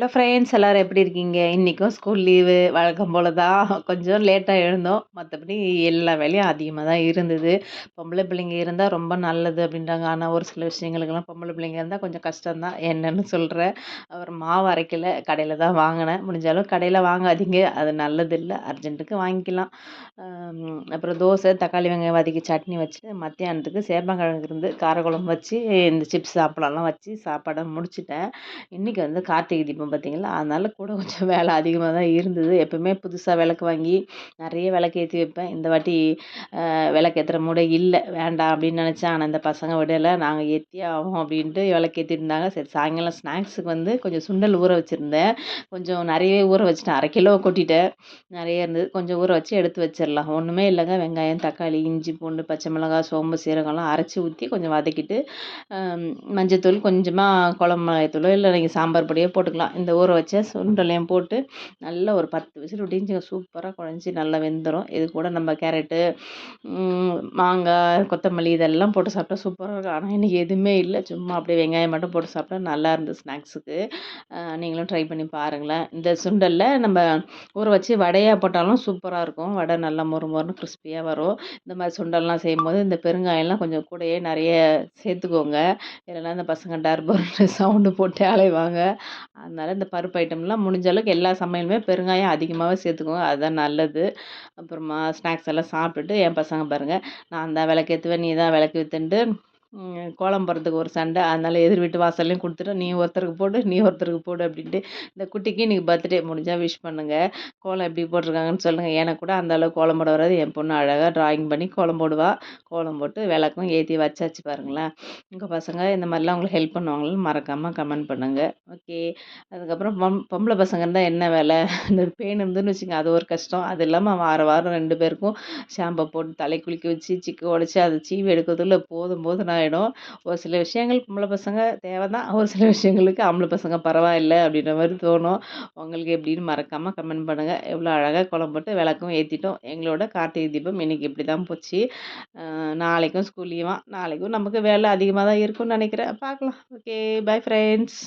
Hello friends எல்லோரும் எப்படி இருக்கீங்க? இன்றைக்கும் ஸ்கூல் லீவு வழக்கம் போல் தான் கொஞ்சம் லேட்டாக எழுந்தோம். மற்றபடி எல்லா வேலையும் அதிகமாக தான் இருந்தது. பொம்பளை பிள்ளைங்க இருந்தால் ரொம்ப நல்லது அப்படின்றாங்க. ஆனால் ஒரு சில விஷயங்களுக்கெல்லாம் பொம்பளை பிள்ளைங்க இருந்தால் கொஞ்சம் கஷ்டம்தான். என்னென்னு சொல்கிறேன் அப்புறம் மாவு அரைக்கல கடையில் தான் வாங்கினேன். முடிஞ்சாலும் கடையில் வாங்காதீங்க. அது நல்லது இல்லை அர்ஜென்ட்டுக்கு வாங்கிக்கலாம் அப்புறம் தோசை தக்காளி வெங்காயம் வதக்கி சட்னி வச்சுட்டு மத்தியானத்துக்கு சேப்பங்கிழங்கு இருந்து காரக்குழம்பு வச்சு இந்த சிப்ஸ் சாப்பிடலாம் வச்சு சாப்பாடை முடிச்சிட்டேன். இன்றைக்கி வந்து கார்த்திகை தீபம் தீபம் பார்த்திங்களா அதனால் கூட கொஞ்சம் வேலை அதிகமாக தான் இருந்தது. எப்போவுமே புதுசாக விளக்கு வாங்கி நிறைய விளக்கு ஏற்றி வைப்பேன். இந்த வாட்டி விளக்கு ஏற்றுற மூட இல்லை. வேண்டாம் அப்படின்னு நினச்சேன். ஆனால் இந்த பசங்க விடலை. நாங்கள் ஏற்றி ஆகும் அப்படின்ட்டு விளக்கு ஏற்றிருந்தாங்க சரி சாயங்காலம் ஸ்நாக்ஸுக்கு வந்து கொஞ்சம் சுண்டல் ஊற வச்சுருந்தேன். கொஞ்சம் நிறையவே ஊற வச்சுட்டேன். அரை கிலோ கொட்டிட்டேன். நிறைய இருந்தது. கொஞ்சம் ஊற வச்சு எடுத்து வச்சிடலாம். ஒன்றுமே இல்லைங்க. வெங்காயம் தக்காளி இஞ்சி பூண்டு பச்சை மிளகாய் சோம்பு சீரகம்லாம் அரைச்சி ஊற்றி கொஞ்சம் வதக்கிட்டு மஞ்சத்தூள் கொஞ்சமாக குழம்பு மிளகாய்த்தூளோ இல்லை நீங்கள் சாம்பார் பொடியோ போட்டுக்கலாம். இந்த ஊற வச்ச சுண்டலையும் போட்டு நல்லா ஒரு பத்து விசில் விட்டிங்க சூப்பராக குழஞ்சி நல்லா வெந்துடும் இது கூட நம்ம கேரட்டு மாங்காய் கொத்தமல்லி இதெல்லாம் போட்டு சாப்பிட்டா சூப்பராக இருக்கும். ஆனால் இன்றைக்கி எதுவுமே இல்லை. சும்மா அப்படியே வெங்காயம் மட்டும் போட்டு சாப்பிட்டா நல்லா இருந்தது ஸ்நாக்ஸுக்கு. நீங்களும் ட்ரை பண்ணி பாருங்களேன். இந்த சுண்டலில் நம்ம ஊற வச்சு வடையாக போட்டாலும் சூப்பராக இருக்கும். வடை நல்லா மொறு மொறுன்னு கிறிஸ்பியாக வரும். இந்த மாதிரி சுண்டல்லாம் செய்யும்போது இந்த பெருங்காயம்லாம் கொஞ்சம் கூடயே நிறைய சேர்த்துக்கோங்க. இல்லைன்னா இந்த பசங்க டர்பர் சவுண்டு போட்டு அலைவாங்க. அதனால் இந்த பருப்பு ஐட்டம்லாம் முடிஞ்ச அளவுக்கு எல்லா சமையலுமே பெருங்காயம் அதிகமாகவே சேர்த்துக்கோங்க அதுதான் நல்லது. அப்புறமா ஸ்நாக்ஸ் எல்லாம் சாப்பிட்டுட்டு என் பசங்க பாருங்கள் நான் தான் விளக்கேற்றுவேன் நீ தான் விளக்கு விற்றுன்ட்டு கோலம் போடுறதுக்கு ஒரு சண்டை. அதனால் எதிர் வீட்டு வாசல்லையும் கொடுத்துட்டு நீ ஒருத்தருக்கு போடு நீ ஒருத்தருக்கு போடு அப்படின்ட்டு இந்த குட்டிக்கு இன்றைக்கி பர்த்டே முடிஞ்சால் விஷ் பண்ணுங்கள் கோலம் எப்படி போட்டிருக்காங்கன்னு சொல்லுங்கள் எனக்கு கூட அந்த அளவுக்கு கோலம் போட வராது. என் பொண்ணு அழகாக ட்ராயிங் பண்ணி கோலம் போடுவா. கோலம் போட்டு விளக்கும் ஏற்றி வச்சாச்சு பாருங்களேன். உங்கள் பசங்க இந்த மாதிரிலாம் உங்களுக்கு ஹெல்ப் பண்ணுவாங்கன்னு மறக்காமல் கமெண்ட் பண்ணுங்கள் ஓகே அதுக்கப்புறம் பொம் பொம்பளை பசங்க இருந்தால் என்ன வேலை? இந்த பெயின் இருந்துன்னு வச்சுங்க அது ஒரு கஷ்டம். அது இல்லாமல் வார வாரம் ரெண்டு பேருக்கும் ஷாம்பை போட்டு தலை குளிக்க வச்சு சிக்கு உடச்சி அதை சீவி எடுக்கிறதுல போதும் போது நான் ஆகிடும் ஒரு சில விஷயங்கள் பொம்பளை பசங்க தேவை தான் ஒரு சில விஷயங்களுக்கு ஆம்பளை பசங்க பரவாயில்ல அப்படின்ற மாதிரி தோணும். உங்களுக்கு எப்படின்னு மறக்காமல் கமெண்ட் பண்ணுங்கள் எவ்வளோ அழகாக குழம்பு போட்டு விளக்கும் ஏற்றிட்டோம் எங்களோட கார்த்திகை தீபம் இன்றைக்கி இப்படி தான் போச்சு நாளைக்கும் ஸ்கூல் லீவாக நாளைக்கும் நமக்கு வேலை அதிகமாக தான் இருக்கும்னு நினைக்கிறேன். பார்க்கலாம். Okay bye friends